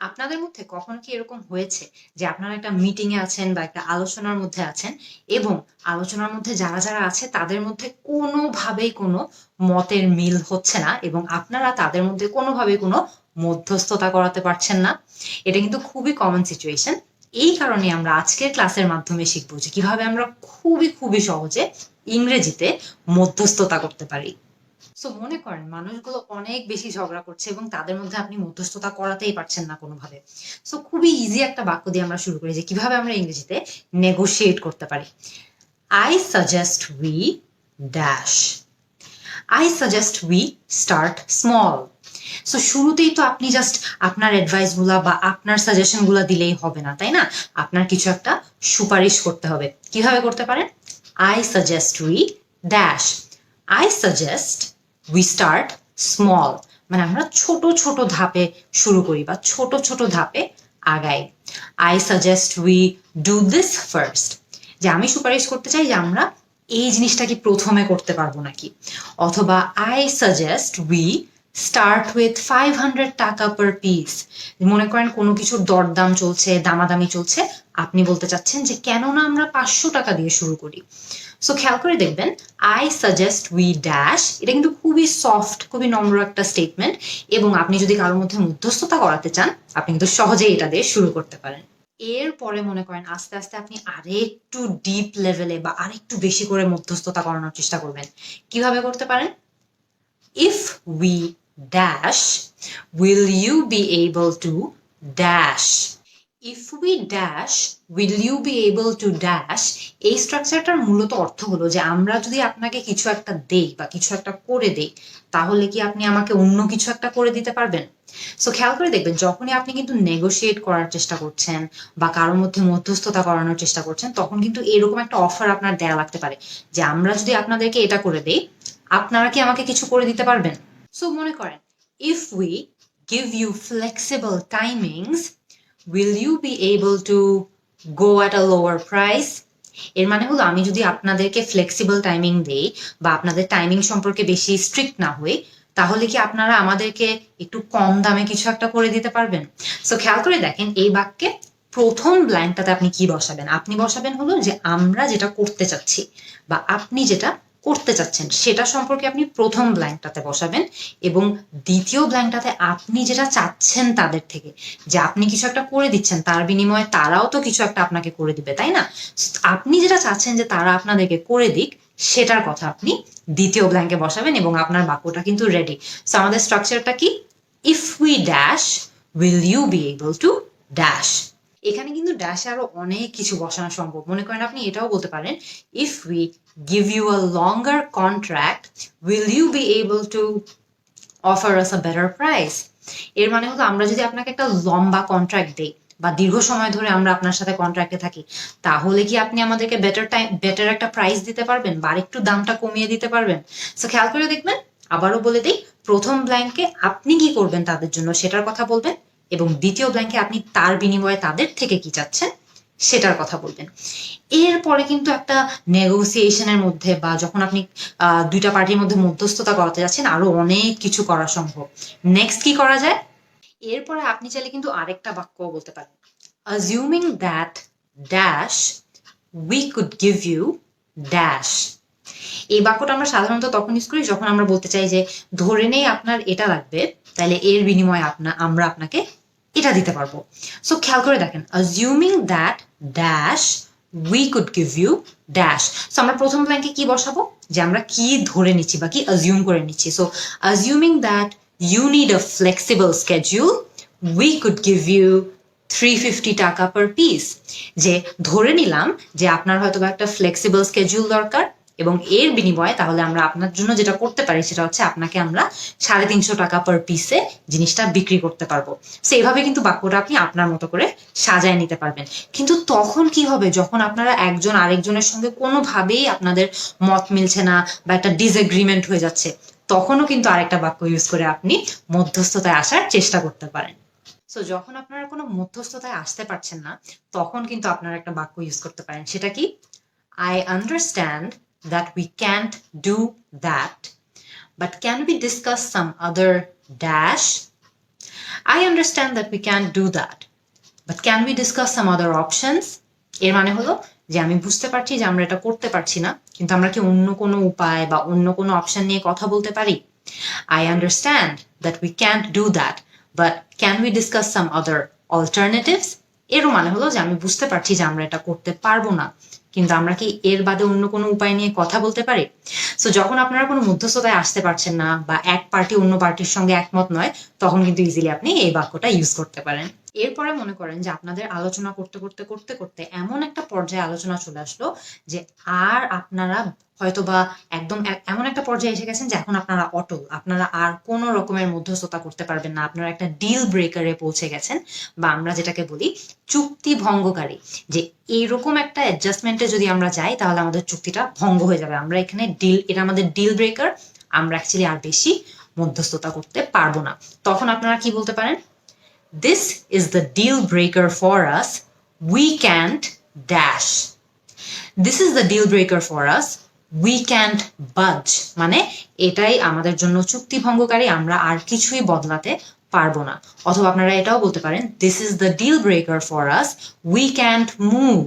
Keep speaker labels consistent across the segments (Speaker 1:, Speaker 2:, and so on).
Speaker 1: আপনাদের মধ্যে কখনো কি এরকম হয়েছে যে আপনারা একটা মিটিং এ আছেন বা একটা আলোচনার মধ্যে আছেন এবং আলোচনার মধ্যে যারা যারা আছে তাদের মধ্যে কোনোভাবেই কোনো মতের মিল হচ্ছে না এবং আপনারা তাদের মধ্যে কোনোভাবেই কোনো মধ্যস্থতা করাতে পারছেন না? এটা কিন্তু খুবই কমন সিচুয়েশন এই কারণে আমরা আজকের ক্লাসের মাধ্যমে শিখব যে কীভাবে আমরা খুবই খুবই সহজে ইংরেজিতে মধ্যস্থতা করতে পারি। সো মনে করেন মানুষগুলো অনেক বেশি ঝগড়া করছে এবং তাদের মধ্যে আপনি মধ্যস্থতা করাতেই পারছেন না কোনোভাবে। সো খুবই ইজি একটা বাক্য দিয়ে আমরা শুরু করি যে কীভাবে আমরা ইংরেজিতে নেগোশিয়েট করতে পারি। I suggest we dash I suggest we start small so শুরুতেই তো আপনি জাস্ট আপনার অ্যাডভাইসগুলা বা আপনার সাজেশনগুলা দিলেই হবে না, তাই না? আপনার কিছু একটা সুপারিশ করতে হবে। কীভাবে করতে পারেন? I suggest we dash I suggest we start small মানে আমরা ছোট ছোট ধাপে শুরু করি বা ছোট ছোট ধাপে আগাই। I suggest we do this first যে আমি সুপারিশ করতে চাই যে আমরা এই জিনিসটা কি প্রথমে করতে পারব নাকি। অথবা I suggest we start with five hundred টাকা পার পিস মনে করেন কোনো কিছুর দরদাম চলছে, দামাদামি চলছে। আপনি বলতে চাচ্ছেন যে কেন না আমরা পাঁচশো টাকা দিয়ে শুরু করি। সো খেয়াল করে দেখবেন আই সাজেস্ট উই ড্যাশ এটা কিন্তু খুবই সফট খুবই নম্র একটা স্টেটমেন্ট এবং আপনি যদি কারোর মধ্যে মধ্যস্থতা করাতে চান, আপনি কিন্তু সহজেই এটা দিয়ে শুরু করতে পারেন। এরপরে মনে করেন আস্তে আস্তে আপনি আরেকটু ডিপ লেভেলে বা আরেকটু বেশি করে মধ্যস্থতা করানোর চেষ্টা করবেন। কীভাবে করতে পারেন? If we dash will you be able to dash if we dash will you be able to dash এই স্ট্রাকচারটার মূলত অর্থ হলো যে আমরা যদি আপনাকে কিছু একটা দেই বা কিছু একটা করে দেই, তাহলে কি আপনি আমাকে অন্য কিছু একটা করে দিতে পারবেন? সো খেয়াল করে দেখবেন, যখনই আপনি কিন্তু নেগোশিয়েট করার চেষ্টা করছেন বা কারোর মধ্যে মধ্যস্থতা করানোর চেষ্টা করছেন, তখন কিন্তু এরকম একটা অফার আপনার দেয়া লাগতে পারে যে আমরা যদি আপনাদেরকে এটা করে দেই, আপনারা কি আমাকে কিছু করে দিতে পারবেন? সো মনে করেন if we give you flexible timings will you be able to go at a lower price এর মানে হলো আমি যদি আপনাদেরকে ফ্লেক্সিবল টাইমিং দেই বা আপনাদের টাইমিং সম্পর্কে বেশি স্ট্রিক্ট না হই, তাহলে কি আপনারা আমাদেরকে একটু কম দামে কিছু একটা করে দিতে পারবেন? সো খেয়াল করে দেখেন এই বাক্যে প্রথম ব্ল্যাঙ্কটাতে আপনি কি বসাবেন? আপনি বসাবেন হলো যে আমরা যেটা করতে চাচ্ছি বা আপনি যেটা করতে চাচ্ছেন, সেটা সম্পর্কে আপনি প্রথম ব্ল্যাঙ্কটাতে বসাবেন এবং দ্বিতীয় ব্ল্যাঙ্কটাতে আপনি যেটা চাচ্ছেন তাদের থেকে, যে আপনি কিছু একটা করে দিচ্ছেন, তার বিনিময়ে তারাও তো কিছু একটা আপনাকে করে দিবে, তাই না? আপনি যেটা চাচ্ছেন যে তারা আপনাদেরকে করে দিক, সেটার কথা আপনি দ্বিতীয় ব্ল্যাঙ্কে বসাবেন এবং আপনার বাক্যটা কিন্তু রেডি সো আমাদের স্ট্রাকচারটা কি? If we dash will you be able to dash এখানে কিন্তু ড্যাশে আরও অনেক কিছু বসানো সম্ভব। মনে করেন আপনি এটাও বলতে পারেন if we give you a longer contract will you be able to offer us a better price এর মানে হলো আমরা যদি আপনাকে একটা লম্বা কন্ট্রাক্ট দেই বা দীর্ঘ সময় ধরে আমরা আপনার সাথে কন্ট্রাক্টে থাকি, তাহলে কি আপনি আমাদেরকে বেটার টাইম বেটার একটা প্রাইস দিতে পারবেন বা একটু দামটা কমিয়ে দিতে পারবেন? সো খেয়াল করে দেখবেন, আবারও বলে দিই, প্রথম ব্ল্যাঙ্কে আপনি কি করবেন তাদের জন্য সেটার কথা বলবেন এবং দ্বিতীয় ব্ল্যাঙ্কে আপনি তার বিনিময়ে তাদের থেকে কি চাচ্ছেন, সেটার কথা বলবেন। এরপরে কিন্তু একটা নেগোসিয়েশনের মধ্যে বা যখন আপনি দুইটা পার্টির মধ্যে মধ্যস্থতা করাতে যাচ্ছেন, আরও অনেক কিছু করা সম্ভব। নেক্সট কি করা যায়? এরপরে আপনি চাইলে কিন্তু আরেকটা বাক্য বলতে পারেন। Assuming that dash we could give you dash এই বাক্যটা আমরা সাধারণত তখন ইউজ করি যখন আমরা বলতে চাই যে, ধরে নেই আপনার এটা লাগবে তাহলে এর বিনিময়ে আপনা, আমরা আপনাকে এটা দিতে পারব। সো খেয়াল করে দেখেন assuming that dash we could give you dash so আমরা প্রথম ব্ল্যাঙ্কে কি বসাবো? যে আমরা কি ধরে নিচ্ছি বা কি অ্যাজিউম করে নিচ্ছি। So assuming that you need a flexible schedule we could give you three fifty টাকা পার পিস যে, ধরে নিলাম যে আপনার হয়তো একটা ফ্লেক্সিবল স্কেডিউল দরকার এবং এর বিনিময়ে তাহলে আমরা আপনার জন্য যেটা করতে পারি সেটা হচ্ছে আপনাকে আমরা সাড়ে তিনশো টাকা পার পিসে জিনিসটা বিক্রি করতে পারব। সো এইভাবে কিন্তু বাক্যটা আপনি আপনার মতো করে সাজায় নিতে পারবেন। কিন্তু তখন কি হবে? যখন আপনারা একজন আরেকজনের সঙ্গে কোনোভাবেই আপনাদের মত মিলছে না বা একটা ডিসএগ্রিমেন্ট হয়ে যাচ্ছে, তখনও কিন্তু আরেকটা বাক্য ইউজ করে আপনি মধ্যস্থতায় আসার চেষ্টা করতে পারেন। সো যখন আপনারা কোনো মধ্যস্থতায় আসতে পারছেন না, তখন কিন্তু আপনারা একটা বাক্য ইউজ করতে পারেন। সেটা কি? I understand that we can't do that. But can we discuss some other dash? I understand that we can do that. But can we discuss some other options এর মানে হলো যে আমি বুঝতে পারছি যে আমরা এটা করতে পারছি না, কিন্তু আমরা কি অন্য কোনো উপায় বা অন্য কোনো অপশন নিয়ে কথা বলতে পারি I understand that we can't do that but can we discuss some other alternatives এরও মানে হলো যে আমি বুঝতে পারছি যে আমরা এটা করতে পারব না। কিন্তু আমরা কি এর বাদে অন্য কোনো উপায় নিয়ে কথা বলতে পারি? সো যখন আপনারা কোনো মধ্যস্থতায় আসতে পারছেন না বা এক পার্টি অন্য পার্টির সঙ্গে একমত নয়, তখন কিন্তু ইজিলি আপনি এই বাক্যটা ইউজ করতে পারেন। এরপরে মনে করেন যে আপনাদের আলোচনা করতে করতে করতে করতে এমন একটা পর্যায়ে আলোচনা চলে আসলো যে আর আপনারা হয়তো বা একদম এমন একটা পর্যায়ে এসে গেছেন যে এখন আপনারা অটল, আপনারা আর কোনো রকমের মধ্যস্থতা করতে পারবেন না। আপনারা একটা ডিল ব্রেকারে পৌঁছে গেছেন বা আমরা যেটাকে বলি চুক্তি ভঙ্গকারী। যে এইরকম একটা অ্যাডজাস্টমেন্টে যদি আমরা যাই, তাহলে আমাদের চুক্তিটা ভঙ্গ হয়ে যাবে। আমরা এখানে ডিল এটা আমাদের ডিল ব্রেকার আমরা অ্যাকচুয়ালি আর বেশি মধ্যস্থতা করতে পারব না। তখন আপনারা কি বলতে পারেন? This is the deal breaker for us we can't dash this is the deal breaker for us we can't budge মানে এটাই আমাদের জন্য চুক্তি ভঙ্গকারী আমরা আর কিছুই বদলাতে পারব না। অথবা আপনারা এটাও বলতে পারেন this is the deal breaker for us we can't move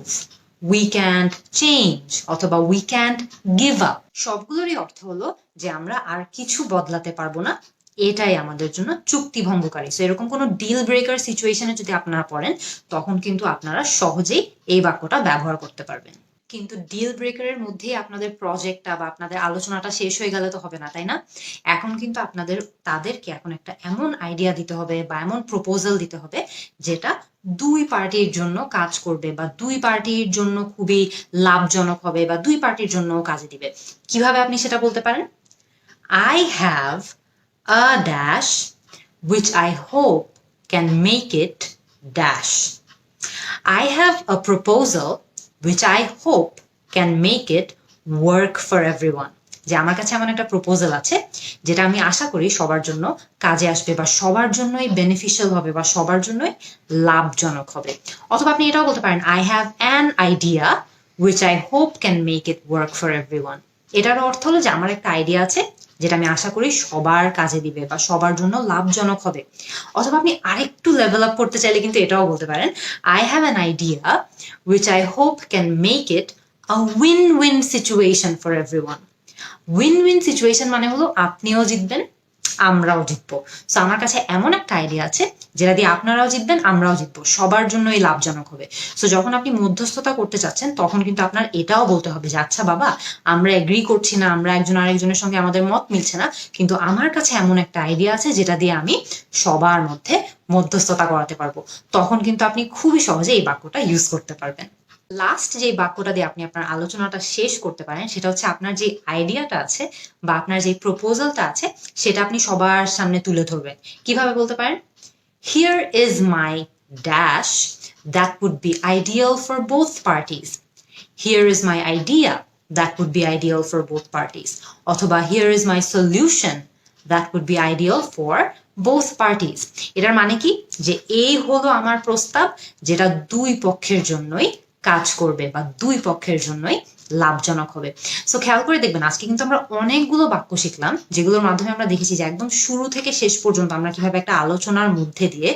Speaker 1: we can't change অথবা উই ক্যান্ট গিভ আপ সবগুলোরই অর্থ হলো যে আমরা আর কিছু বদলাতে পারব না এটাই আমাদের জন্য চুক্তি ভঙ্গকারী। সো এরকম কোনো ডিল ব্রেকার সিচুয়েশনে যদি আপনারা পড়েন, তখন কিন্তু আপনারা সহজেই এই বাক্যটা ব্যবহার করতে পারবেন। কিন্তু ডিল ব্রেকারের মধ্যেই আপনাদের প্রজেক্টটা বা আপনাদের আলোচনাটা শেষ হয়ে গেলে তো হবে না, তাই না? এখন কিন্তু আপনাদের, তাদেরকে এখন একটা এমন আইডিয়া দিতে হবে বা এমন প্রপোজাল দিতে হবে যেটা দুই পার্টির জন্য কাজ করবে বা দুই পার্টির জন্য খুবই লাভজনক হবে বা দুই পার্টির জন্য কাজে দিবে। কীভাবে আপনি সেটা বলতে পারেন? I have a dash which I hope can make it dash. I have a proposal which I hope can make it work for everyone. যে আমার কাছে এমন একটা প্রপোজাল আছে, যেটা আমি আশা করি সবার জন্য কাজে আসবে বা সবার জন্যই বেনিফিশিয়াল হবে বা সবার জন্যই লাভজনক হবে অথবা আপনি এটাও বলতে পারেন I have an idea which I hope can make it work for everyone এটার অর্থ হলো যে আমার একটা আইডিয়া আছে যেটা আমি আশা করি সবার কাজে দিবে বা সবার জন্য লাভজনক হবে। অথবা আপনি আরেকটু লেভেল আপ করতে চাইলে কিন্তু এটাও বলতে পারেন। I have an idea which I hope can make it a win win situation for everyone win win situation মানে হলো আপনিও জিতবেন আমরাও জিতবো। সো আমার কাছে এমন একটা আইডিয়া আছে, যেটা দিয়ে আপনারাও জিতবেন, আমরাও জিতবো। সবার জন্যই লাভজনক হবে। সো যখন আপনি মধ্যস্থতা করতে চাচ্ছেন, তখন কিন্তু আপনার এটাও বলতে হবে যে আচ্ছা বাবা, আমরা এগ্রি করছি না, আমরা একজন আরেকজনের সঙ্গে আমাদের মত মিলছে না। কিন্তু আমার কাছে এমন একটা আইডিয়া আছে, যেটা দিয়ে আমি সবার মধ্যে মধ্যস্থতা করাতে পারব। তখন কিন্তু আপনি খুবই সহজে এই বাক্যটা ইউজ করতে পারবেন। লাস্ট যে বাক্যটা দিয়ে আপনি আপনার আলোচনাটা শেষ করতে পারেন, সেটা হচ্ছে আপনার যে আইডিয়াটা আছে বা আপনার যে প্রপোজালটা আছে, সেটা আপনি সবার সামনে তুলে ধরবেন। কীভাবে বলতে পারেন? Here is my dash that would be ideal for both parties here is my idea that would be ideal for both parties অথবা here is my solution that would be ideal for both parties এটার মানে কি? যে এই হলো আমার প্রস্তাব, যেটা দুই পক্ষের জন্যই কাজ করবে বা দুই পক্ষের জন্যই লাভজনক হবে। সো খেয়াল করে দেখবেন, আজকে কিন্তু আমরা অনেকগুলো বাক্য শিখলাম, যেগুলোর মাধ্যমে আমরা দেখেছি যে একদম শুরু থেকে শেষ পর্যন্ত আমরা কীভাবে একটা আলোচনার মধ্যে দিয়ে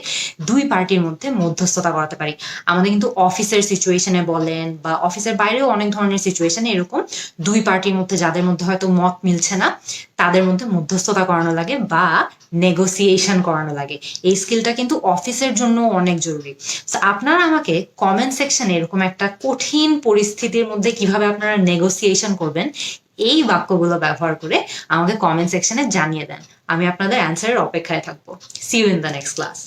Speaker 1: দুই পার্টির মধ্যে মধ্যস্থতা করাতে পারি। আমাদের কিন্তু অফিসের সিচুয়েশনে বলেন বা অফিসের বাইরেও অনেক ধরনের সিচুয়েশনে এরকম দুই পার্টির মধ্যে যাদের মধ্যে হয়তো মত মিলছে না, তাদের মধ্যে মধ্যস্থতা করানো লাগে বা নেগোসিয়েশন করানো লাগে। এই স্কিলটা কিন্তু অফিসের জন্য অনেক জরুরি। আপনারা আমাকে কমেন্ট সেকশনে এরকম একটা কঠিন পরিস্থিতির মধ্যে কীভাবে আপনারা নেগোসিয়েশন করবেন, এই বাক্যগুলো ব্যবহার করে আমাকে কমেন্ট সেকশনে জানিয়ে দেন। আমি আপনাদের অ্যান্সারের অপেক্ষায় থাকব। See you in the next class